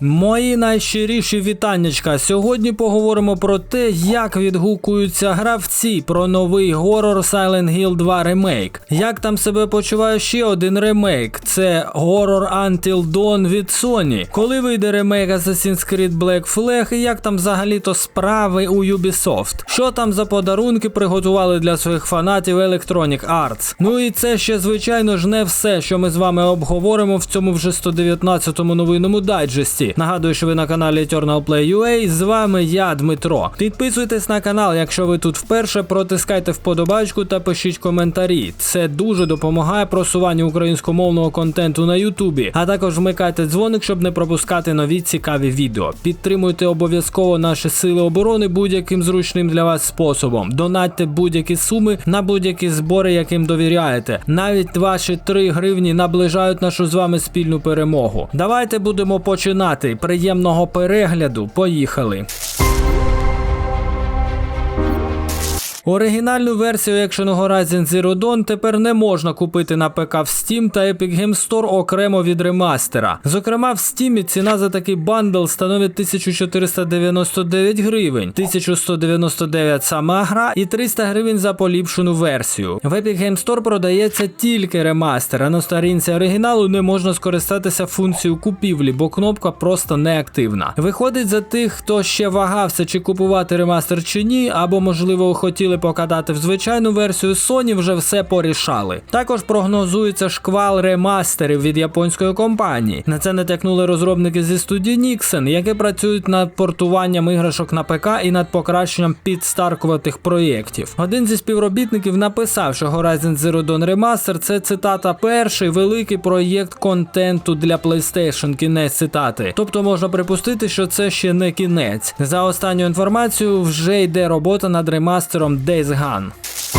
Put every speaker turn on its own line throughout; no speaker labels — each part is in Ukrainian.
Мої найщиріші вітаннячка. Сьогодні поговоримо про те, як відгукуються гравці про новий горор Silent Hill 2 ремейк. Як там себе почуває ще один ремейк? Це горор Until Dawn від Sony. Коли вийде ремейк Assassin's Creed Black Flag і як там взагалі-то справи у Ubisoft? Що там за подарунки приготували для своїх фанатів Electronic Arts? Ну і це ще, звичайно ж, не все, що ми з вами обговоримо в цьому вже 119-му новинному дайджесті. Нагадую, що ви на каналі Eternal Play. З вами я, Дмитро. Підписуйтесь на канал, якщо ви тут вперше, протискайте вподобайку та пишіть коментарі. Це дуже допомагає просуванню українськомовного контенту на Ютубі. А також вмикайте дзвоник, щоб не пропускати нові цікаві відео. Підтримуйте обов'язково наші сили оборони будь-яким зручним для вас способом. Донатьте будь-які суми на будь-які збори, яким довіряєте. Навіть ваші 3 гривні наближають нашу з вами спільну перемогу. Давайте будемо починати. Приємного перегляду. Поїхали. Оригінальну версію Action Horizon Zero Dawn тепер не можна купити на ПК в Steam та Epic Games Store окремо від ремастера. Зокрема, в Steam ціна за такий бандл становить 1499 гривень, 1199 сама гра і 300 гривень за поліпшену версію. В Epic Games Store продається тільки ремастер, а на сторінці оригіналу не можна скористатися функцією купівлі, бо кнопка просто не активна. Виходить за тих, хто ще вагався, чи купувати ремастер чи ні, або можливо хотіли покатати в звичайну версію, Sony вже все порішали. Також прогнозується шквал ремастерів від японської компанії. На це натякнули розробники зі студії Nixon, які працюють над портуванням іграшок на ПК і над покращенням підстаркуватих проєктів. Один зі співробітників написав, що Horizon Zero Dawn Remaster – це цитата перший великий проєкт контенту для PlayStation. Кінець цитати. Тобто можна припустити, що це ще не кінець. За останню інформацію вже йде робота над ремастером Days Gone.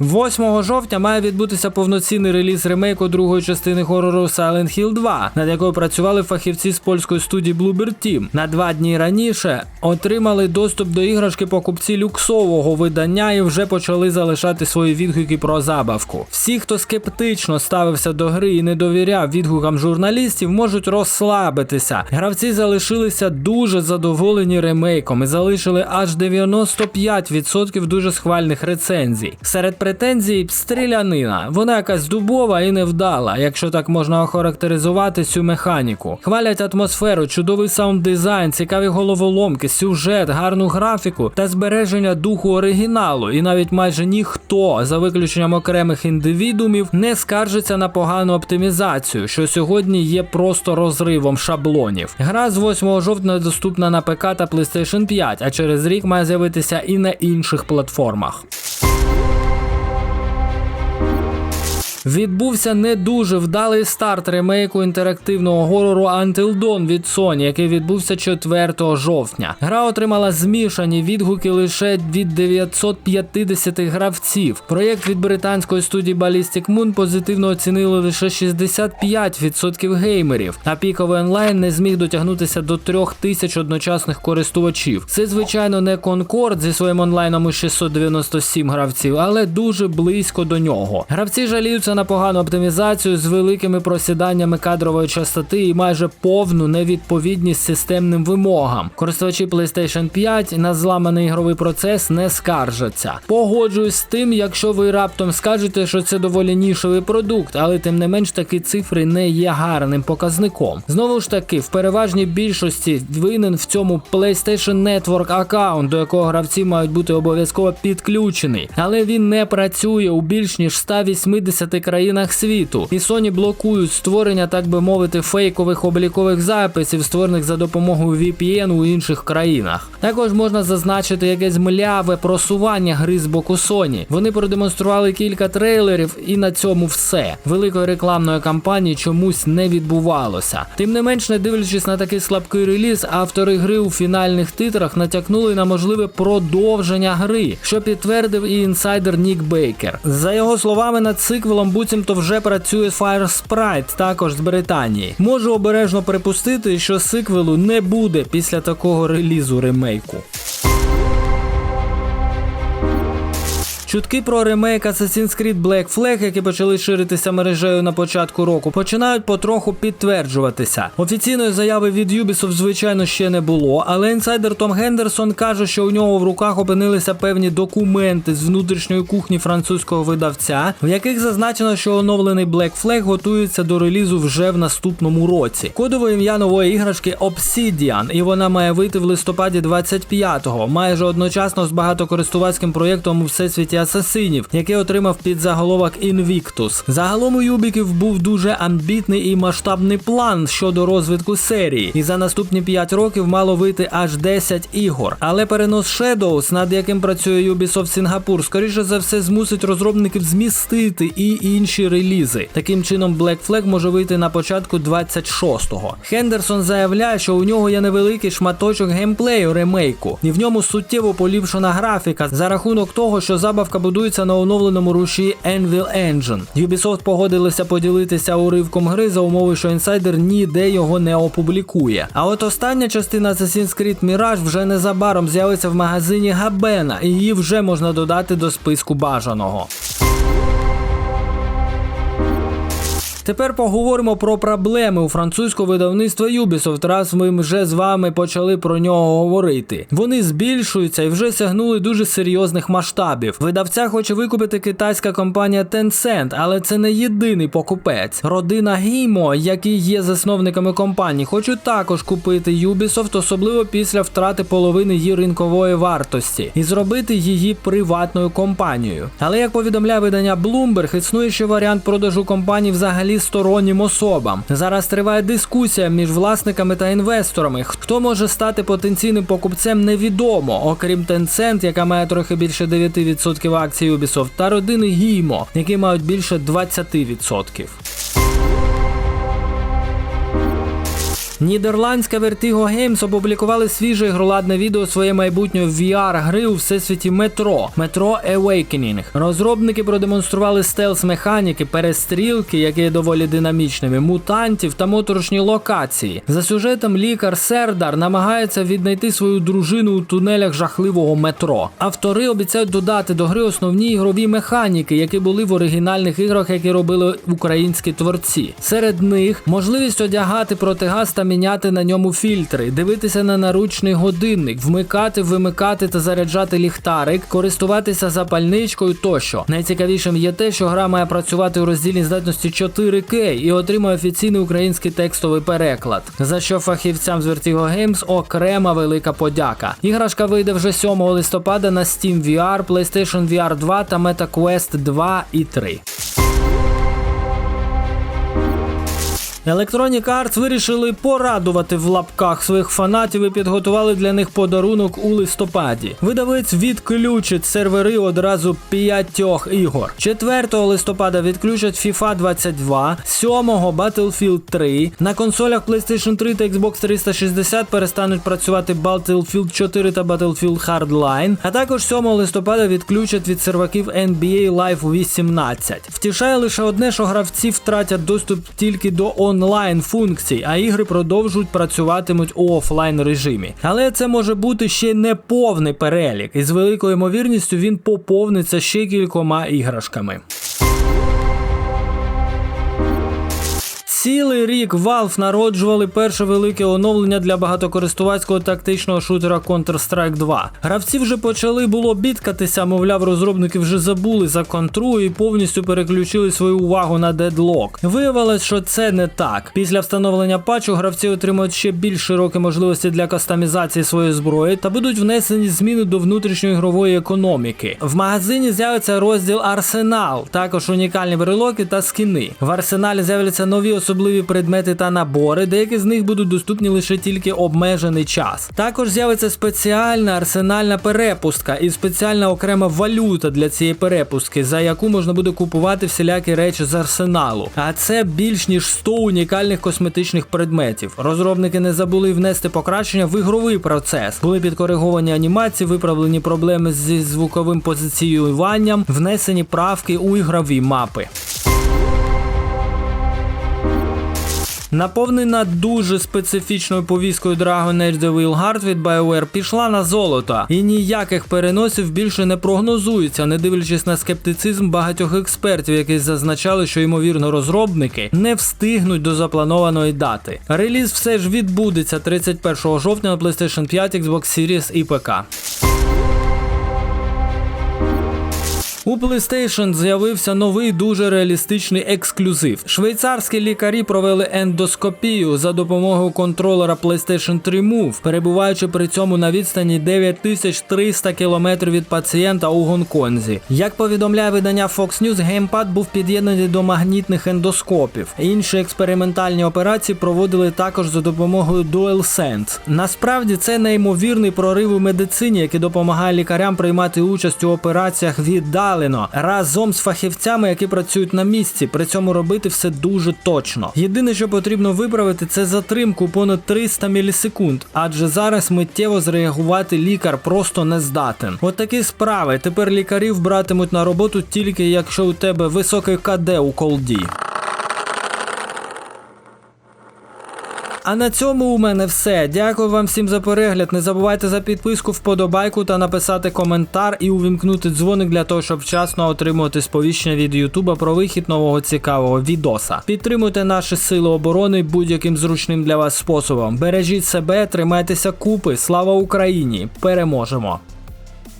8 жовтня має відбутися повноцінний реліз ремейку другої частини хорору Silent Hill 2, над якою працювали фахівці з польської студії Bluebird Team. На два дні раніше отримали доступ до іграшки покупці люксового видання і вже почали залишати свої відгуки про забавку. Всі, хто скептично ставився до гри і не довіряв відгукам журналістів, можуть розслабитися. Гравці залишилися дуже задоволені ремейком і залишили аж 95% дуже схвальних рецензій. Серед претензій стрілянина. Вона якась дубова і невдала, якщо так можна охарактеризувати цю механіку. Хвалять атмосферу, чудовий саунд-дизайн, цікаві головоломки, сюжет, гарну графіку та збереження духу оригіналу. І навіть майже ніхто, за виключенням окремих індивідумів, не скаржиться на погану оптимізацію, що сьогодні є просто розривом шаблонів. Гра з 8 жовтня доступна на ПК та PlayStation 5, а через рік має з'явитися і на інших платформах. Відбувся не дуже вдалий старт ремейку інтерактивного горору Until Dawn від Sony, який відбувся 4 жовтня. Гра отримала змішані відгуки лише від 950 гравців. Проєкт від британської студії Ballistic Moon позитивно оцінили лише 65% геймерів, а піковий онлайн не зміг дотягнутися до 3000 одночасних користувачів. Це, звичайно, не Concord зі своїм онлайном у 697 гравців, але дуже близько до нього. Гравці жаліються на погану оптимізацію з великими просіданнями кадрової частоти і майже повну невідповідність системним вимогам. Користувачі PlayStation 5 на зламаний ігровий процес не скаржаться. Погоджуюсь з тим, якщо ви раптом скажете, що це доволі нішевий продукт, але тим не менш такі цифри не є гарним показником. Знову ж таки, в переважній більшості винен в цьому PlayStation Network аккаунт, до якого гравці мають бути обов'язково підключений, але він не працює у більш ніж 180 країнах світу, і Sony блокують створення, так би мовити, фейкових облікових записів, створених за допомогою VPN у інших країнах. Також можна зазначити якесь мляве просування гри з боку Sony. Вони продемонстрували кілька трейлерів, і на цьому все. Великої рекламної кампанії чомусь не відбувалося. Тим не менш, не дивлячись на такий слабкий реліз, автори гри у фінальних титрах натякнули на можливе продовження гри, що підтвердив і інсайдер Нік Бейкер. За його словами, над циквелом буцімто вже працює Fire Sprite, також з Британії. Можу обережно припустити, що сиквелу не буде після такого релізу ремейку. Чутки про ремейк Assassin's Creed Black Flag, які почали ширитися мережею на початку року, починають потроху підтверджуватися. Офіційної заяви від Ubisoft, звичайно, ще не було, але інсайдер Том Гендерсон каже, що у нього в руках опинилися певні документи з внутрішньої кухні французького видавця, в яких зазначено, що оновлений Black Flag готується до релізу вже в наступному році. Кодове ім'я нової іграшки Obsidian, і вона має вийти в листопаді 25-го, майже одночасно з багатокористувацьким проєктом у всесвіті асасинів, який отримав під заголовок Invictus. Загалом у Юбіків був дуже амбітний і масштабний план щодо розвитку серії, і за наступні 5 років мало вийти аж 10 ігор. Але перенос Shadows, над яким працює Ubisoft Сінгапур, скоріше за все змусить розробників змістити і інші релізи. Таким чином, Black Flag може вийти на початку 26-го. Хендерсон заявляє, що у нього є невеликий шматочок геймплею ремейку, і в ньому суттєво поліпшена графіка за рахунок того, що забавка будується на оновленому руші Anvil Engine. Ubisoft погодилися поділитися уривком гри за умови, що інсайдер ніде його не опублікує. А от остання частина Assassin's Creed Mirage вже незабаром з'явиться в магазині Габена, і її вже можна додати до списку бажаного. Тепер поговоримо про проблеми у французького видавництва Ubisoft, раз ми вже з вами почали про нього говорити. Вони збільшуються і вже сягнули дуже серйозних масштабів. Видавця хоче викупити китайська компанія Tencent, але це не єдиний покупець. Родина Гімо, які є засновниками компанії, хочуть також купити Ubisoft, особливо після втрати половини її ринкової вартості, і зробити її приватною компанією. Але як повідомляє видання Bloomberg, існує ще варіант продажу компанії взагалі стороннім особам. Зараз триває дискусія між власниками та інвесторами. Хто може стати потенційним покупцем, невідомо, окрім Tencent, яка має трохи більше 9% акцій Ubisoft, та родини Гімо, які мають більше 20%. Нідерландська Vertigo Games опублікували свіже ігроладне відео своєї майбутньої VR-гри у всесвіті Метро Метро Awakening. Розробники продемонстрували стелс механіки, перестрілки, які є доволі динамічними, мутантів та моторошні локації. За сюжетом лікар Сердар намагається віднайти свою дружину у тунелях жахливого метро. Автори обіцяють додати до гри основні ігрові механіки, які були в оригінальних іграх, які робили українські творці. Серед них можливість одягати протигаз та міняти на ньому фільтри, дивитися на наручний годинник, вмикати, вимикати та заряджати ліхтарик, користуватися запальничкою тощо. Найцікавішим є те, що гра має працювати у роздільній здатності 4К і отримує офіційний український текстовий переклад. За що фахівцям з Vertigo Games окрема велика подяка. Іграшка вийде вже 7 листопада на Steam VR, PlayStation VR 2 та MetaQuest 2 і 3. Electronic Arts вирішили порадувати в лапках своїх фанатів і підготували для них подарунок у листопаді. Видавець відключить сервери одразу п'ятьох ігор. 4 листопада відключать FIFA 22, 7 Battlefield 3. На консолях PlayStation 3 та Xbox 360 перестануть працювати Battlefield 4 та Battlefield Hardline. А також 7 листопада відключать від серваків NBA Live 18. Втішає лише одне, що гравці втратять доступ тільки до онлайн функцій, а ігри продовжують працюватимуть у офлайн режимі. Але це може бути ще не повний перелік, і з великою ймовірністю він поповниться ще кількома іграшками. Цілий рік Valve народжували перше велике оновлення для багатокористувацького тактичного шутера Counter-Strike 2. Гравці вже почали було бідкатися, мовляв, розробники вже забули за контру і повністю переключили свою увагу на Deadlock. Виявилось, що це не так. Після встановлення патчу гравці отримують ще більш широкі можливості для кастомізації своєї зброї та будуть внесені зміни до внутрішньої ігрової економіки. В магазині з'явиться розділ Арсенал, також унікальні брелоки та скіни. В арсеналі з'являться нові особливі предмети та набори, деякі з них будуть доступні лише тільки обмежений час. Також з'явиться спеціальна арсенальна перепустка і спеціальна окрема валюта для цієї перепустки, за яку можна буде купувати всілякі речі з арсеналу. А це більш ніж 100 унікальних косметичних предметів. Розробники не забули внести покращення в ігровий процес. Були підкориговані анімації, виправлені проблеми зі звуковим позиціюванням, внесені правки у ігрові мапи. Наповнена дуже специфічною повісткою Dragon Age The Will Heart від BioWare пішла на золото, і ніяких переносів більше не прогнозується, не дивлячись на скептицизм багатьох експертів, які зазначали, що ймовірно розробники не встигнуть до запланованої дати. Реліз все ж відбудеться 31 жовтня на PlayStation 5, Xbox Series і ПК. У PlayStation з'явився новий дуже реалістичний ексклюзив. Швейцарські лікарі провели ендоскопію за допомогою контролера PlayStation 3 Move, перебуваючи при цьому на відстані 9300 км від пацієнта у Гонконзі. Як повідомляє видання Fox News, геймпад був під'єднаний до магнітних ендоскопів. Інші експериментальні операції проводили також за допомогою DualSense. Насправді це неймовірний прорив у медицині, який допомагає лікарям приймати участь у операціях віддалено разом з фахівцями, які працюють на місці. При цьому робити все дуже точно. Єдине, що потрібно виправити, це затримку понад 300 мілісекунд, адже зараз миттєво зреагувати лікар просто не здатен. От такі справи. Тепер лікарів братимуть на роботу тільки якщо у тебе високий КД у колді. А на цьому у мене все. Дякую вам всім за перегляд. Не забувайте за підписку, вподобайку та написати коментар і увімкнути дзвоник для того, щоб вчасно отримувати сповіщення від Ютуба про вихід нового цікавого відоса. Підтримуйте наші сили оборони будь-яким зручним для вас способом. Бережіть себе, тримайтеся купи. Слава Україні! Переможемо!